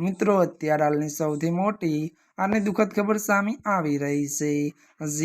મિત્રો, અત્યારે હાલની સૌથી મોટી અને દુઃખદ ખબર સામે આવી રહી છે.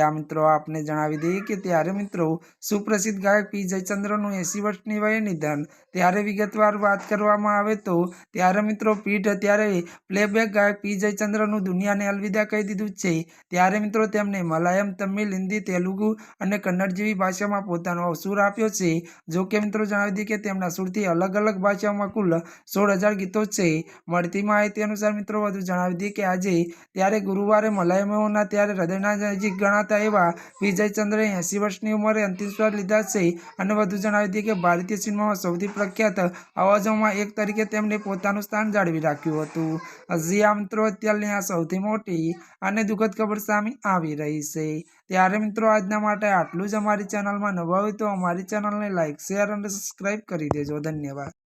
આ મિત્રો, આપને જણાવી દઈએ કે ત્યારે, મિત્રો, સુપ્રસિદ્ધ ગાયક પી. જયચંદ્રનું એસી વર્ષની વયે નિધન. ત્યારે વિગતવાર વાત કરવામાં આવે તો, ત્યારે, મિત્રો પીઠ અત્યારે પ્લેબેક ગાયક પી. જયચંદ્રનું દુનિયાને અલવિદા કહી દીધું છે. ત્યારે, મિત્રો, તેમણે મલયાલમ તમિલ, હિન્દી, તેલુગુ અને કન્નડ જેવી ભાષામાં પોતાનો અવસુર આપ્યો છે. જો કે, મિત્રો, જણાવી દઈએ કે તેમના સુરથી અલગ અલગ ભાષાઓમાં કુલ સોળ ગીતો છે. મળતી માહિતી અનુસાર મિત્રો વધુ જણાવી દઈએ કે આજે ત્યારે ગુરુવારે મલયાલીઓના ત્યારે હૃદયના નજીક ગણાતા એવા વિજયચંદ્રે એંસી વર્ષની ઉંમરે અંતિમ શ્વાસ લીધા છે. અને વધુ જણાવી દઈએ કે ભારતીય સિનેમામાં સૌથી પ્રખ્યાત અવાજોમાં એક તરીકે તેમણે પોતાનું સ્થાન જાળવી રાખ્યું હતું. હજી આ મિત્રો અત્યારની આ સૌથી મોટી અને દુઃખદ ખબર સામે આવી રહી છે. ત્યારે મિત્રો આજના માટે આટલું જ અમારી ચેનલમાં નવા હોય તો અમારી ચેનલને લાઇક શેર અને સબસ્ક્રાઈબ કરી દેજો. ધન્યવાદ.